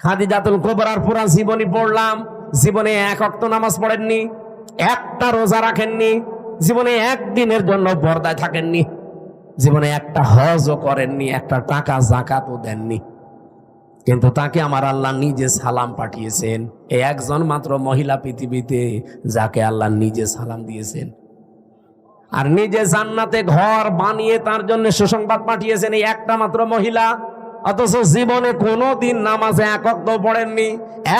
খাদিজাতুল কোবরার পুরা জীবনী পড়লাম। জীবনে এক অক্ত নামাজ পড়েননি, একটা রোজা রাখেননি, জীবনে একদিনের জন্য পর্দায় থাকেননি, জীবনে একটা হজও করেননি, একটা টাকা জাকাতও দেননি। কিন্তু তাকে আমার আল্লাহ নিজে সালাম পাঠিয়েছেন। এই একজন মাত্র মহিলা পৃথিবীতে যাকে আল্লাহ নিজে সালাম দিয়েছেন। আর নিজে জান্নাতে ঘর বানিয়ে তার জন্য সুসংবাদ পাঠিয়েছেন এই একটা মাত্র মহিলা। অথচ জীবনে কোনো দিন নামাজে একক তো পড়েননি,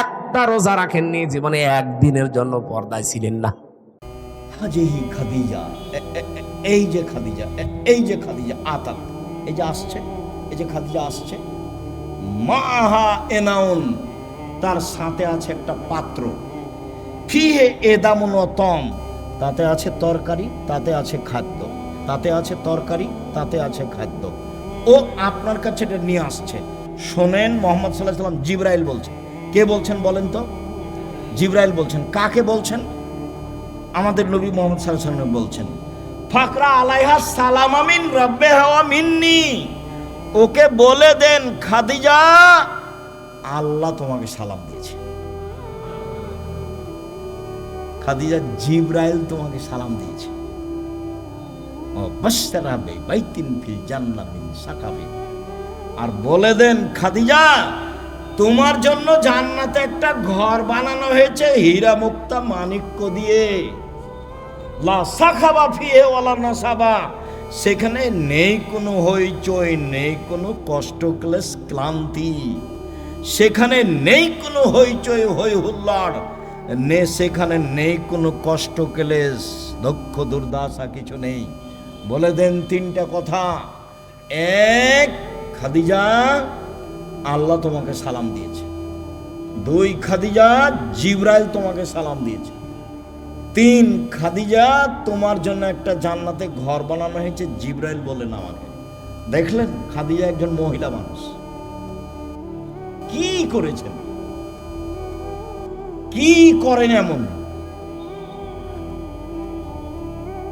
একটা রোজা রাখেননি, জীবনে একদিনের জন্য পর্দায় ছিলেন না। হাজেহি খাদিজা, এই যে খাদিজা, এই যে খাদিজা আতাত, এই যে আসছে, এই যে খাদিজা আসছে, মাহা এনাউন, তার সাথে আছে একটা পাত্র। ফিহে এদামুন তম, তাতে আছে তরকারি, তাতে আছে খাদ্য, তাতে আছে তরকারি, তাতে আছে খাদ্য। ও আপনার কাছে এটা নিয়ে আসছে। শোনেন, মোহাম্মদ সাল্লাহ সাল্লাম জিব্রাইল বলছেন কে বলছেন বলেন তো? জিব্রাইল বলছেন। কাকে বলছেন? আমাদের নবী মোহাম্মদ সাল্লাহ সাল্লাম বলছেন। ফাকরা আলাইহা সালাম আমিন রব্বে হাওয়া মিন্নি। ওকে বলে দেন, খাদিজা, আল্লাহ তোমাকে সালাম দিয়েছে। খাদিজা জিব্রাইল তোমাকে সালাম দিয়েছে। ও বাস্তারাবে বাইতিন ফিল জান্নামিন সাকাবে আর বলে দেন, খাদিজা, তোমার জন্য জান্নাতে একটা ঘর বানানো হয়েছে হীরা মুক্তা মানিক্য দিয়ে। লা সাখাবা ফিহে ওয়ালা নাসাবা। সেখানে নেই কোনো হইচই, নেই কোনো কষ্ট ক্লেশ ক্লান্তি। সেখানে নেই কোনো হইচই, হই হুল্লাড়। নে, সেখানে নেই কোনো কষ্ট ক্লেশ দক্ষ দুর্দশা কিছু নেই। বলে দেন তিনটা কথা। এক, খাদিজা, আল্লাহ তোমাকে সালাম দিয়েছে। দুই, খাদিজা, জিব্রাইল তোমাকে সালাম দিয়েছে। তিন, খাদিজা, তোমার জন্য একটা জান্নাতে ঘর বানানো হয়েছে, জিব্রাইল বলেন আমাকে দেখলেন, খাদিজা একজন মহিলা মানুষ। কি করেছেন? কি করেন এমন?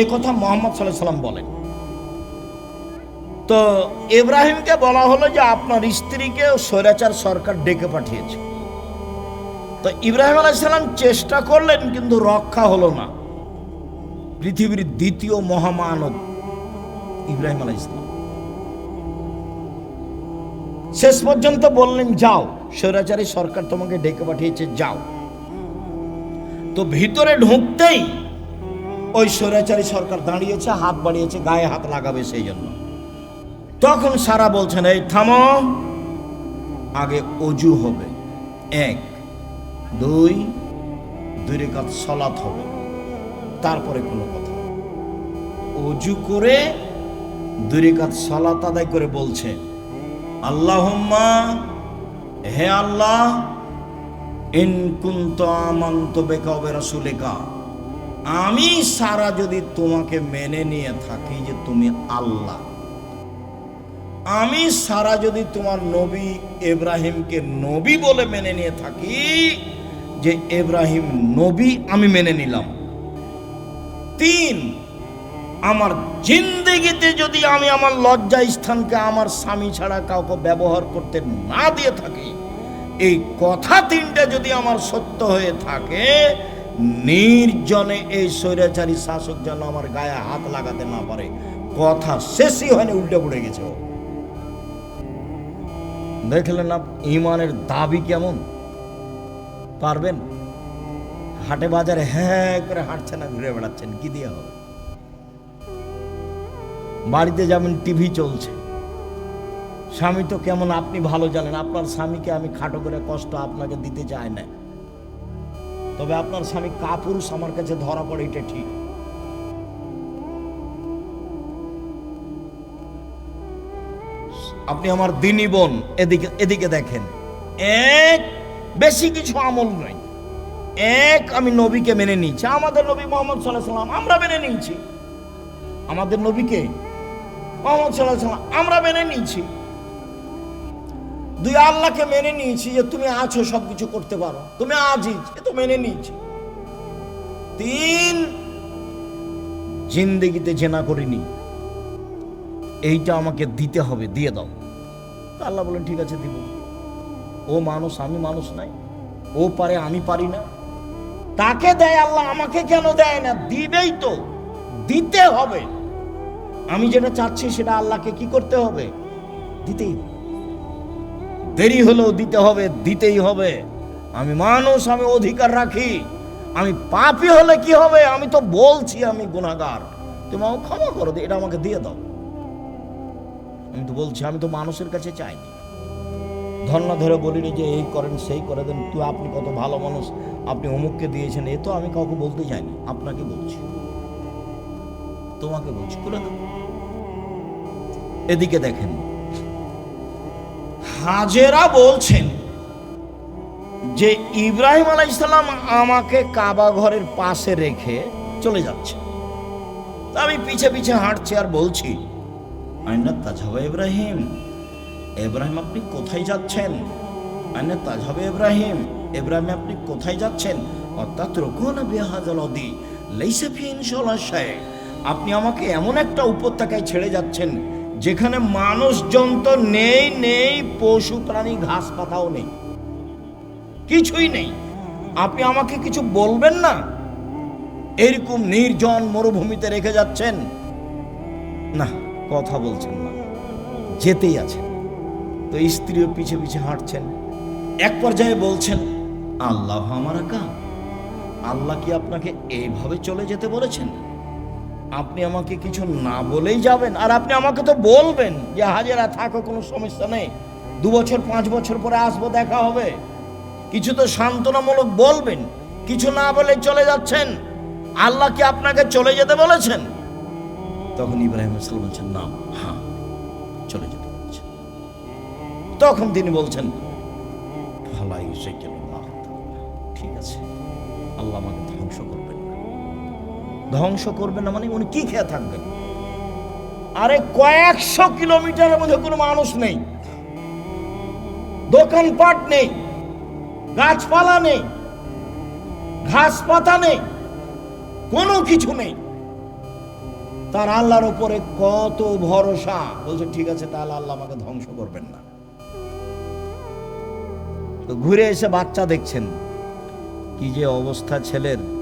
এ কথা মোহাম্মদ সাল্লাহ সাল্লাম বলেন। তো ইব্রাহিমকে বলা হলো যে আপনার স্ত্রীকে স্বৈরাচার সরকার ডেকে পাঠিয়েছে। তো ইব্রাহিম আলাইসাল্লাম চেষ্টা করলেন, কিন্তু রক্ষা হলো না। পৃথিবীর দ্বিতীয় মহামানব ইব্রাহিম আলাইসালাম শেষ পর্যন্ত বললেন, যাও, স্বৈরাচারী সরকার তোমাকে ডেকে পাঠিয়েছে, যাও। তো ভিতরে ঢুকতেই ওই স্বৈরাচারী সরকার দাঁড়িয়েছে, হাত বাড়িয়েছে, গায়ে হাত লাগাবে সেই জন্য। তখন সারা বলছেন, এই থামো, আগে অজু হবে। এক, দুই দুই রেখাত সলাৎ হবে। তারপরে কোনো কথা অজু করে দুই রেখাত সলাৎ আদায় করে বলছে, আল্লাহম্মা, হে আল্লাহ, ইন কুন্ত আমান্ত বেকা রাসুলেকা আমি সারা যদি তোমাকে মেনে নিয়ে থাকি যে তুমি আল্লাহ, আমি সারা যদি তোমার নবী এব্রাহিমকে নবী বলে মেনে নিয়ে থাকি যে এব্রাহিম নবী আমি মেনে নিলাম। তিন, আমার জিন্দেগিতে যদি আমি আমার লজ্জা স্থানকে আমার স্বামী ছাড়া কাউকে ব্যবহার করতে না দিয়ে থাকি, এই কথা তিনটা যদি আমার সত্য হয়ে থাকে নির্জনে এই স্বৈরাচারী শাসক যেন আমার গায়ে হাত লাগাতে না পারে। কথা শেষই হয়নি, উল্টে পড়ে গেছে দেখলেন না, ইমানের দাবি কেমন? পারবেন? হাটে বাজারে হ্যাঁ করে হাঁটছে না ঘুরে বেড়াচ্ছেন, কি দিয়ে হবে? বাড়িতে যাবেন টিভি চলছে, স্বামী তো কেমন আপনি ভালো জানেন, আপনার স্বামীকে আমি খাটো করে কষ্ট আপনাকে দিতে চাই না। তবে আপনার স্বামী কাপুরুষ আমার কাছে ধরা পড়ে, এটা ঠিক। আপনি আমার দিনী বোন, এদিকে এদিকে দেখেন। এক, বেশি কিছু আমল নয় এক, আমি নবীকে মেনে নিয়েছি। আমাদের নবী মোহাম্মদ সাল্লাহ সাল্লাম আমরা মেনে নিয়েছি। আমাদের নবীকে মোহাম্মদ সাল্লাহ সাল্লাম আমরা মেনে নিয়েছি। দুই আল্লাহকে মেনে নিয়েছি যে তুমি আছো সব কিছু করতে পারো। তুমি আজিজ, এ তো মেনে নিয়েছি। তিন, জিন্দেগিতে জেনা করিনি। এইটা আমাকে দিতে হবে, দিয়ে দাও। আল্লাহ বলেন, ঠিক আছে, দিব। ও মানুষ, আমি মানুষ নাই। ও পারে, আমি পারি না। তাকে দেয় আল্লাহ, আমাকে কেন দেয় না? দিবেই তো। দিতে হবে। আমি যেটা চাচ্ছি, সেটা আল্লাহকে কি করতে হবে? দিতেই হবে। দেরি হলেও দিতে হবে, দিতেই হবে। আমি মানুষ, আমি অধিকার রাখি। আমি পাপি হলে কি হবে? আমি তো বলছি আমি গুণাগার তুমি আমাকে ক্ষমা করো এটা আমাকে দিয়ে দাও। আমি তো বলছি, আমি তো মানুষের কাছে চাইনি। ধর্ণ ধরে বলিনি যে এই করেন, সেই করে দেন। তুই আপনি কত ভালো মানুষ, আপনি অমুককে দিয়েছেন, এ তো আমি কাউকে বলতে চাইনি, আপনাকে বলছি। তোমাকে বলছি করে দাও। এদিকে দেখেন হাজেরা বলছেন যে ইব্রাহিম আলাইসাল্লাম আমাকে কাবা ঘরের পাশে রেখে চলে যাচ্ছে। আমি পিছে পিছে হাঁটছি আর বলছি, আইনা তাজাবা ইব্রাহিম। ইব্রাহিম আপনি কোথায় যাচ্ছেন? আইনা তাজাবা ইব্রাহিম। ইব্রাহিম আপনি কোথায় যাচ্ছেন? অর্থাৎ রকুন বিহাজলদি লেইসে ফিন সলাশায় আপনি আমাকে এমন একটা উপত্যকায় ছেড়ে যাচ্ছেন যেখানে মানুষজন তো নেই নেই, পশু, প্রাণী, ঘাস, পাতাও নেই। কিছুই নেই। আপনি আমাকে কিছু বলবেন না? এরকম নির্জন মরুভূমিতে রেখে যাচ্ছেন? না, কথা বলছেন না। যেতেই আছেন। তো স্ত্রীও পিছে পিছে হাঁটছেন। এক পর্যায়ে বলছেন, আল্লাহ আমার একা আল্লাহ কি আপনাকে এইভাবে চলে যেতে বলেছেন? আপনি আমাকে কিছু না বলেই যাবেন, আর আপনি আমাকে তো বলবেন যে হাজেরা থাকো, কোনো সমস্যা নেই। দু বছর, পাঁচ বছর পরে আসব, দেখা হবে। কিছু তো সান্ত্বনামূলক বলবেন, কিছু না বলে চলে যাচ্ছেন। আল্লাহ কি আপনাকে চলে যেতে বলেছেন? তখন ইব্রাহিম বলছেন, না হ্যাঁ চলে যেতে বলেছেন তখন তিনি বলছেন ভালাই ঠিক আছে, আল্লাহ আমাকে ধ্বংস না ধ্বংস করবেন না মানে উনি কি খেয়ে থাকবেন? আরে কয়েকশো কিলোমিটারের মধ্যে কোনো মানুষ নেই। দোকানপাট নেই। গাছপালা নেই। ঘাস পাতা নেই। কোনো কিছু নেই। তার আল্লাহর উপরে কত ভরসা। বলছে, ঠিক আছে, তাহলে আল্লাহ আমাকে ধ্বংস করবেন না। তো ঘুরে এসে বাচ্চা দেখছেন। কি যে অবস্থা ছেলের।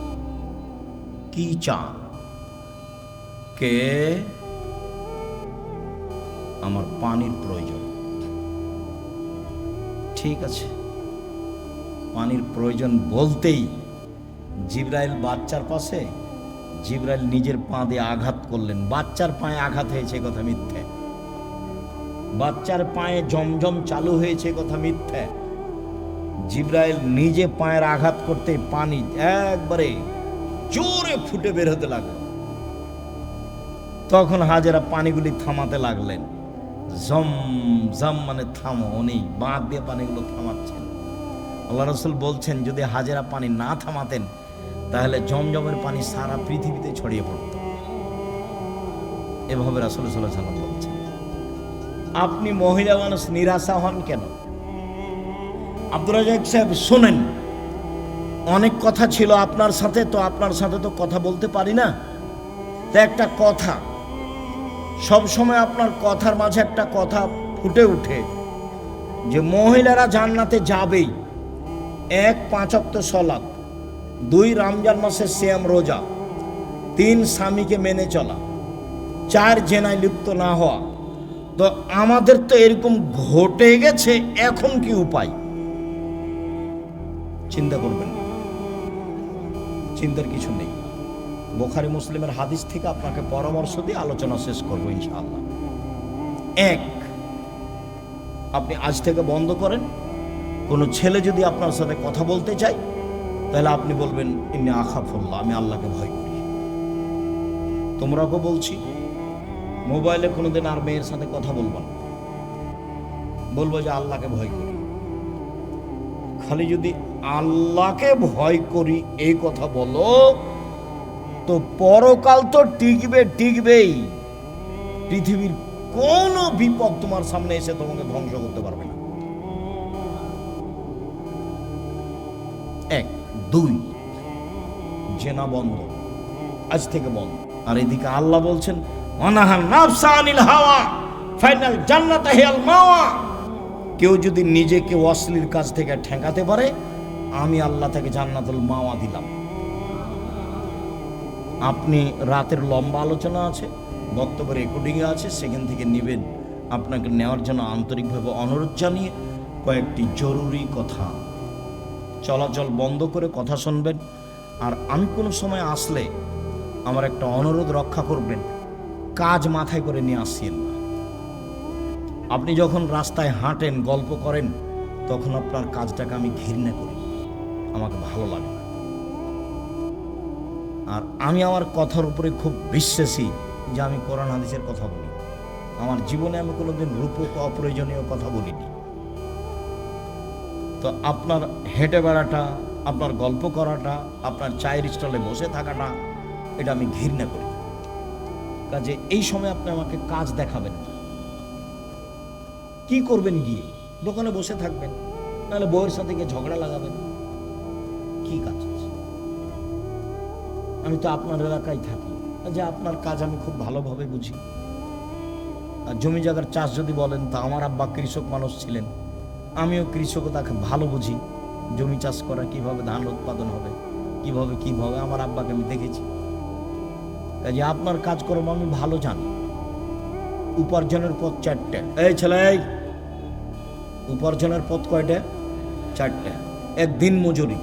কি চান কে আমার পানির প্রয়োজন ঠিক আছে পানির প্রয়োজন বলতেই জিব্রাইল বাচ্চার পাশে জিব্রাইল নিজের পা দিয়ে আঘাত করলেন বাচ্চার পায়ে আঘাত হয়েছে কথা মিথ্যে বাচ্চার পায়ে জমজম চালু হয়েছে কথা মিথ্যে জিব্রাইল নিজে পায়ের আঘাত করতে পানি একবারে জোরে ফুটে বের হতে লাগল। তখন হাজেরা পানিগুলি থামাতে লাগলেন। জম জম মানে থামো উনি বাঁধ দিয়ে পানিগুলো থামাচ্ছেন। আল্লাহ রসুল বলছেন, যদি হাজেরা পানি না থামাতেন, তাহলে জমজমের পানি সারা পৃথিবীতে ছড়িয়ে পড়ত। এভাবে রাসুল সাল্লাহ বলছেন। আপনি মহিলা মানুষ, নিরাশা হন কেন? আব্দুর রাজাক সাহেব, শোনেন অনেক কথা ছিল আপনার সাথে, তো আপনার সাথে তো কথা বলতে পারি না। তা একটা কথা, সব সময় আপনার কথার মাঝে একটা কথা ফুটে ওঠে, যে মহিলারা জান্নাতে যাবেই। এক পাঁচক্ত সলাপ দুই রমজান মাসের শ্যাম রোজা, তিন স্বামীকে মেনে চলা, চার জেনায় লিপ্ত না হওয়া। তো আমাদের তো এরকম ঘটে গেছে, এখন কি উপায়? চিন্তা করবেন না। চিন্তার কিছু নেই। বোখারি মুসলিমের হাদিস থেকে আপনাকে পরামর্শ দিয়ে আলোচনা শেষ করব ইনশাআল্লাহ। এক, আপনি আজ থেকে বন্ধ করেন। কোনো ছেলে যদি আপনার সাথে কথা বলতে চায়, তাহলে আপনি বলবেন, ইন্নি আখাফুল্লাহ, আমি আল্লাহকে ভয় করি। তোমরাকে বলছি, মোবাইলে কোনোদিন আর মেয়ের সাথে কথা বলব না। বলব যে, আল্লাহকে ভয় করি। খালি যদি আল্লাহকে ভয় করি এই কথা বলো। তো পরকাল তো টিকবে, টিকবেই। পৃথিবীর কোনো বিপদ তোমার সামনে এসে তোমাকে ধ্বংস করতে পারবে না। এক, দুই, জেনা বন্ধ। আজ থেকে বন্ধ। আর এদিকে আল্লাহ বলছেন অনাহান নাফসা আনিল হাওয়া, ফাইনাল জান্নাত হেয়াল মাওয়া। কেউ যদি নিজেকে অশ্লীল কাজ থেকে ঠেকাতে পারে আমি আল্লাহ থেকে জান্নাতুল মাওয়া দিলাম। আপনি রাতের লম্বা আলোচনা আছে বক্তব্য রেকর্ডিংয়ে আছে, সেখান থেকে নেবেন আপনাকে নেওয়ার জন্য আন্তরিকভাবে অনুরোধ জানিয়ে কয়েকটি জরুরি কথা। চলাচল বন্ধ করে কথা শুনবেন, আর আমি কোনো সময় আসলে আমার একটা অনুরোধ রক্ষা করবেন, কাজ মাথায় করে নিয়ে আসছেন না। আপনি যখন রাস্তায় হাঁটেন, গল্প করেন, তখন আপনার কাজটাকে আমি ঘৃণা করি। আমাকে ভালো লাগে না। আর আমি আমার কথার উপরে খুব বিশ্বাসী যে আমি কোরআন হাদিসের কথা বলি। আমার জীবনে আমি কোনোদিন রূপক, অপ্রয়োজনীয় কথা বলিনি। তো আপনার হেঁটে বেড়াটা, আপনার গল্প করাটা, আপনার চায়ের স্টলে বসে থাকাটা, এটা আমি ঘৃণা করি। কাজে এই সময় আপনি আমাকে কাজ দেখাবেন না। কি করবেন গিয়ে? দোকানে বসে থাকবেন, নাহলে বউয়ের সাথে গিয়ে ঝগড়া লাগাবেন। কি কাজ আছে? আমি তো আপনার এলাকায় থাকি। যে আপনার কাজ আমি খুব ভালোভাবে বুঝি। আর জমি জায়গার চাষ যদি বলেন, তা আমার আব্বা কৃষক মানুষ ছিলেন। আমিও কৃষক তাকে ভালো বুঝি। জমি চাষ করা, কীভাবে ধান উৎপাদন হবে, কীভাবে কীভাবে আমার আব্বাকে আমি দেখেছি। কাজে আপনার কাজকর্ম আমি ভালো জানি। উপার্জনের পথ চারটে। এই ছেলে উপার্জনের পথ কয়টা? চারটে। একদিন মজুরি।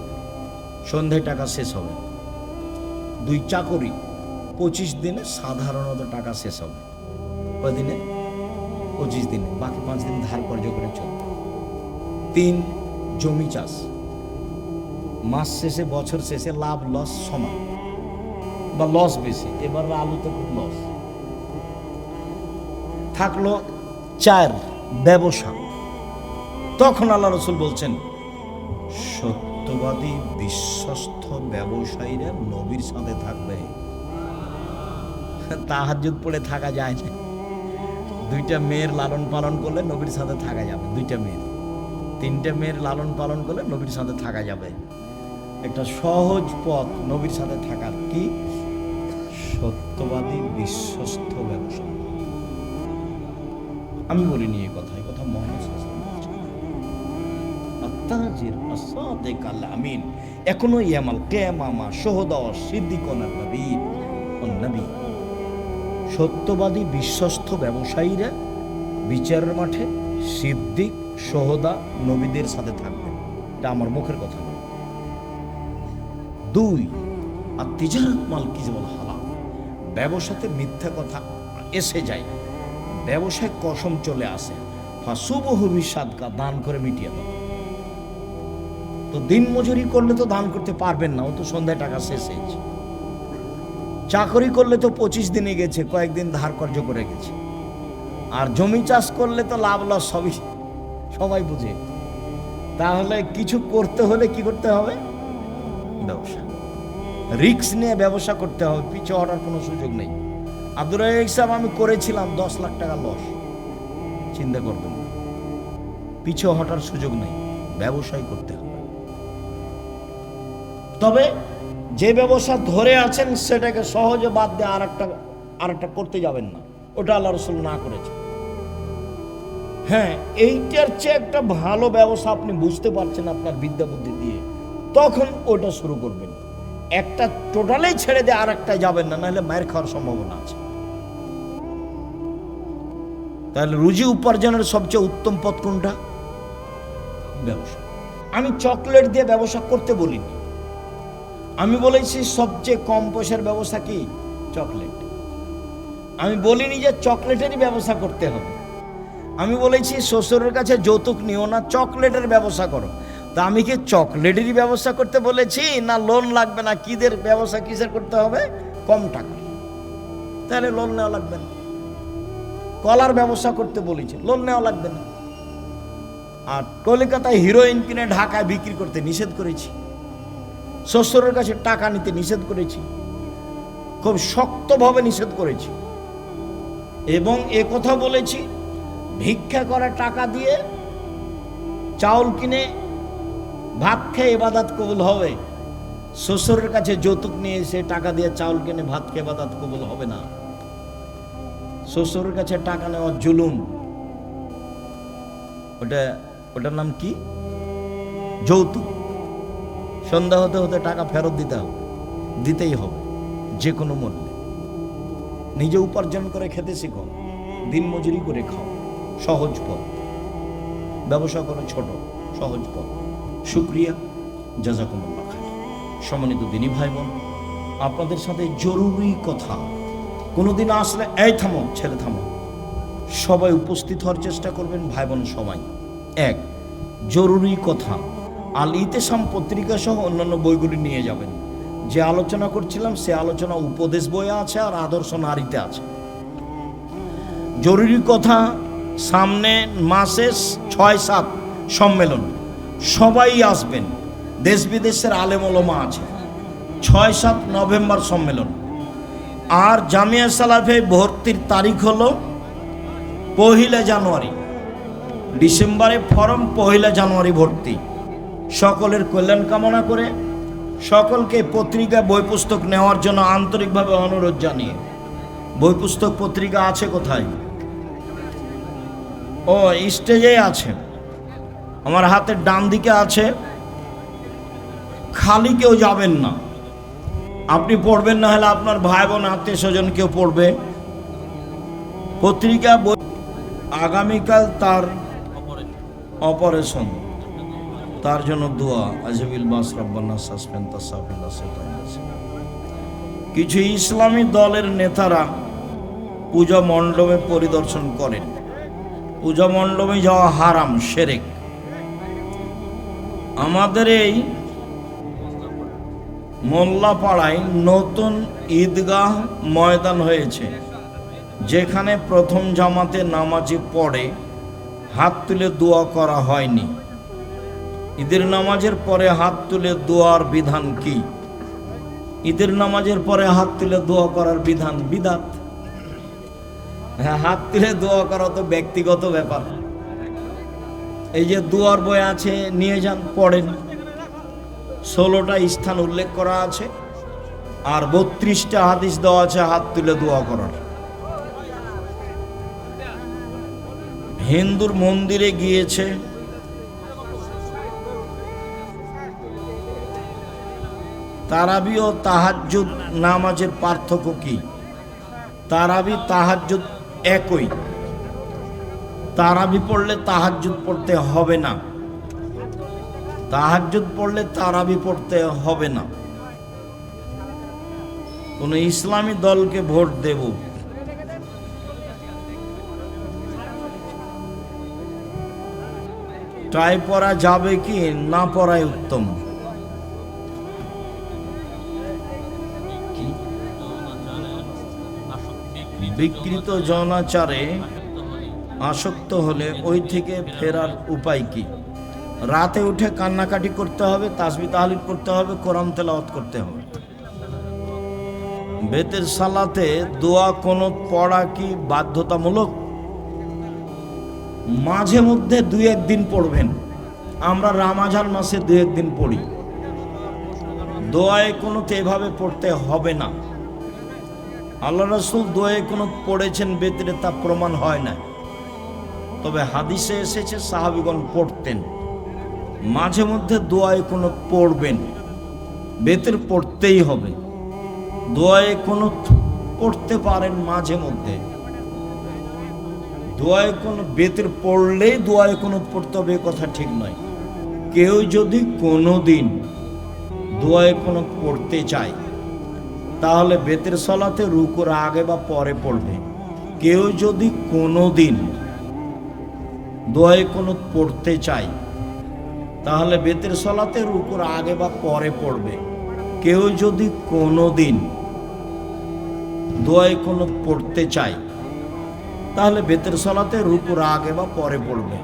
সন্ধ্যায় টাকা শেষ হবে। দুই চাকরি, পঁচিশ দিনে সাধারণত টাকা শেষ হবে। কদিনে পঁচিশ দিনে। বাকি পাঁচ দিন ধার কর্য করে চলবে। তিন, জমি চাষ। মাস শেষে, বছর শেষে লাভ, লস সমান। বা লস বেশি। এবার আলুতে খুব লস। থাকল চার ব্যবসা। তখন আল্লাহ রসুল বলছেন সত্যবাদী, বিশ্বস্ত ব্যবসায়ীরা নবীর সাথে থাকবে। তাহাজুদ পড়ে থাকা যায় না। দুইটা মেয়ের লালন পালন করলে নবীর সাথে থাকা যাবে, দুইটা মেয়ের। তিনটা মেয়ের লালন পালন করলে নবীর সাথে থাকা যাবে। একটা সহজ পথ নবীর সাথে থাকার কি? সত্যবাদী, বিশ্বস্ত ব্যবসা আমি বলিনি এই কথা এই কথা ওয়াসাল্লাম আত্তাজির আল আমিন। এখনও ইয়ামাল কেমামা সোহদা সিদ্দিকন নবীন ও নবী। সত্যবাদী বিশ্বস্ত ব্যবসায়ীরা বিচারের মাঠে সিদ্দিক সোহদা নবীদের সাথে থাকবে এটা আমার মুখের কথা। নয় দুই, আর তিজারত মাল কি যেমন হালাল। ব্যবসাতে মিথ্যা কথা এসে যায়। ব্যবসায় কসম চলে আসে। শুভহু সাদকা দান করে মিটিয়ে দাও। তো দিন মজুরি করলে তো দান করতে পারবেন না, ও তো সন্ধ্যায় টাকা শেষ হয়েছে। চাকরি করলে তো পঁচিশ দিনে গেছে, কয়েকদিন ধার কর্য করে গেছে। আর জমি চাষ করলে তো লাভ লস সবই, সবাই বুঝে। তাহলে কিছু করতে হলে কি করতে হবে? ব্যবসা। রিক্স নিয়ে ব্যবসা করতে হবে, পিছু হটার কোনো সুযোগ নেই। আব্দুর রাজাক সাহেব, আমি করেছিলাম, দশ লাখ টাকা লস। চিন্তা করবেন পিছু হটার সুযোগ নেই, ব্যবসায় করতে হবে। তবে যে ব্যবসা ধরে আছেন সেটাকে সহজে বাদ দিয়ে আর একটা আর একটা করতে যাবেন না। ওটা আল্লাহ রসুল না করেছে হ্যাঁ এইটার চেয়ে একটা ভালো ব্যবসা আপনি বুঝতে পারছেন আপনার বিদ্যা বুদ্ধি দিয়ে। তখন ওটা শুরু করবেন। একটা টোটালেই ছেড়ে দিয়ে আর একটা যাবেন না, নাহলে মায়ের খাওয়ার সম্ভাবনা আছে। তাহলে রুজি উপার্জনের সবচেয়ে উত্তম পথ কোনটা? ব্যবসা। আমি চকলেট দিয়ে ব্যবসা করতে বলিনি। আমি বলেছি সবচেয়ে কম পয়সার ব্যবসা কি? চকলেট। আমি বলিনি যে চকলেটেরই ব্যবসা করতে হবে। আমি বলেছি শ্বশুরের কাছে যৌতুক নিও না, চকলেটের ব্যবসা করো। তা আমি কি চকলেটেরই ব্যবসা করতে বলেছি না লোন লাগবে না? কিদের ব্যবসা কিসের করতে হবে? কম টাকা। তাহলে লোন নেওয়া লাগবে না। কলার ব্যবসা করতে বলেছি, লোন নেওয়া লাগবে না। আর কলকাতায় হিরোইন কিনে ঢাকায় বিক্রি করতে নিষেধ করেছি। শ্বশুরের কাছে টাকা নিতে নিষেধ করেছি। খুব শক্তভাবে নিষেধ করেছি। এবং এ কথা বলেছি, ভিক্ষা করা টাকা দিয়ে চাউল কিনে ভাত খেয়ে এবাদাত কবুল হবে। শ্বশুরের কাছে যৌতুক নিয়ে এসে টাকা দিয়ে চাউল কিনে ভাত খেয়ে এবাদাত কবুল হবে না। শ্বশুরের কাছে টাকা নেওয়া জুলুম। ওটা, ওটার নাম কি? যৌতুক। সন্ধ্যা হতে হতে টাকা ফেরত দিতে হবে, দিতেই হবে, যে কোনো মূল্যে। নিজে উপার্জন করে খেতে শিখো, দিন মজুরি করে খাও, সহজ পথ। ব্যবসা করো ছোট, সহজ পথ। শুক্রিয়া, জাজাকুমুল্লাহ খান সম্মানিত দিনী ভাই বোন আপনাদের সাথে জরুরি কথা। কোনোদিন আসলে এই থামো ছেলে থামো। সবাই উপস্থিত হওয়ার চেষ্টা করবেন ভাই বোন সবাই। এক, জরুরি কথা। আল ইতেসাম পত্রিকা সহ অন্যান্য বইগুলি নিয়ে যাবেন। যে আলোচনা করছিলাম, সে আলোচনা উপদেশ বইয়ে আছে আর আদর্শ নারীতে আছে। জরুরি কথা, সামনে মাসে ছয় সাত সম্মেলন। সবাই আসবেন। দেশ বিদেশের আলেমলমা আছে। ছয় সাত নভেম্বর সম্মেলন। আর জামিয়া সালাফে ভর্তির তারিখ হলো পহিলা জানুয়ারি। ডিসেম্বরে ফরম পহিলা জানুয়ারি ভর্তি। সকলের কল্যাণ কামনা করে সকলকে পত্রিকা বই পুস্তক নেওয়ার জন্য আন্তরিকভাবে অনুরোধ জানিয়ে। বই পুস্তক পত্রিকা আছে কোথায়? ও স্টেজে আছে। আমার হাতের ডান দিকে আছে। খালি কেউ যাবেন না। আপনি পড়বেন না হলে আপনার ভাই বোন, আত্মীয় স্বজন কেউ পড়বে। পত্রিকা আগামীকাল তার অপারেশন। তার জন্য দোয়া। আজবিল বাস, রব্বানা সাসপেন কিছু ইসলামী দলের নেতারা পূজা মণ্ডপে পরিদর্শন করেন। পূজা মণ্ডপে যাওয়া হারাম, সেরেক। আমাদের এই মোল্লাপাড়ায় নতুন ঈদগাহ ময়দান হয়েছে, যেখানে প্রথম জামাতে নামাজি পড়ে হাত তুলে দোয়া করা হয়নি। ঈদের নামাজের পরে হাত তুলে দোয়ার বিধান কি? ঈদের নামাজের পরে হাত তুলে দোয়া করার বিধান বিধাত হ্যাঁ হাত তুলে দোয়া করা তো ব্যক্তিগত ব্যাপার। এই যে দোয়ার বই আছে, নিয়ে যান, পড়েন। ষোলোটা স্থান উল্লেখ করা আছে, আর বত্রিশটা হাদিস দেওয়া আছে হাত তুলে দোয়া করার। হিন্দুর মন্দিরে গিয়েছে তারাবি ও তাহাজ্জুদ নামাজের পার্থক্য কি? তারাবি, তাহাজ্জুদ একই। তারাবি পড়লে তাহাজ্জুদ পড়তে হবে না। তাহাজ্জুদ পড়লে তারাবি পড়তে হবে না। কোন ইসলামী দলকে ভোট দেব। টাই পরা যাবে কি, না পড়াই উত্তম। বিকৃত যৌনাচারে আসক্ত হলে ওই থেকে ফেরার উপায় কি? রাতে উঠে কান্নাকাটি করতে হবে, তাসবি তাহলিল করতে হবে, কোরআন তেলাওয়াত করতে হবে। বেতের সালাতে দোয়া কোনো পড়া কি বাধ্যতামূলক? মাঝে মধ্যে দুই একদিন পড়বেন। আমরা রামাজান মাসে দুই একদিন পড়ি। দোয়ায় কোনোতে এভাবে পড়তে হবে না। আল্লাহ রসুল দোয়ে কোনো পড়েছেন বেতরে তা প্রমাণ হয় না। তবে হাদিসে এসেছে, সাহাবিগণ পড়তেন। মাঝে মধ্যে দোয়ায় কোনো পড়বেন। বেতের পড়তেই হবে। দোয়ায় কোনো পড়তে পারেন মাঝে মধ্যে। দোয়ায় কোনো বেতের পড়লেই দোয়ায় কোনো পড়তে হবে কথা ঠিক নয়। কেউ যদি কোনো দিন দোয়ায় কোনো পড়তে চায় তাহলে বেতের সলাতে রুকুর আগে বা পরে পড়বে। কেউ যদি কোনো দিন দোয়ায় কোনো পড়তে চায়, তাহলে বেতের সলাতে রুকুর আগে বা পরে পড়বে। কেউ যদি কোনো দিন দোয়ায় কোনো পড়তে চায়, তাহলে বেতের সলাতে রুকুর আগে বা পরে পড়বে।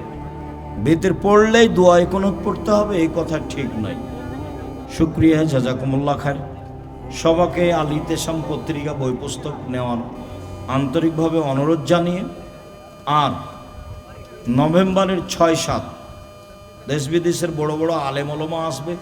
বেতের পড়লেই দোয়ায় কোনো পড়তে হবে, এই কথা ঠিক নয়। শুক্রিয়া, জাজাকুমুল্লাহ খান সবাকে আলিতে সাম পত্রিকা বই পুস্তক নেওয়ার আন্তরিকভাবে অনুরোধ জানিয়ে আর নভেম্বরের ছয় সাত দেশ বিদেশের বড় বড় আলেমলমা আসবে।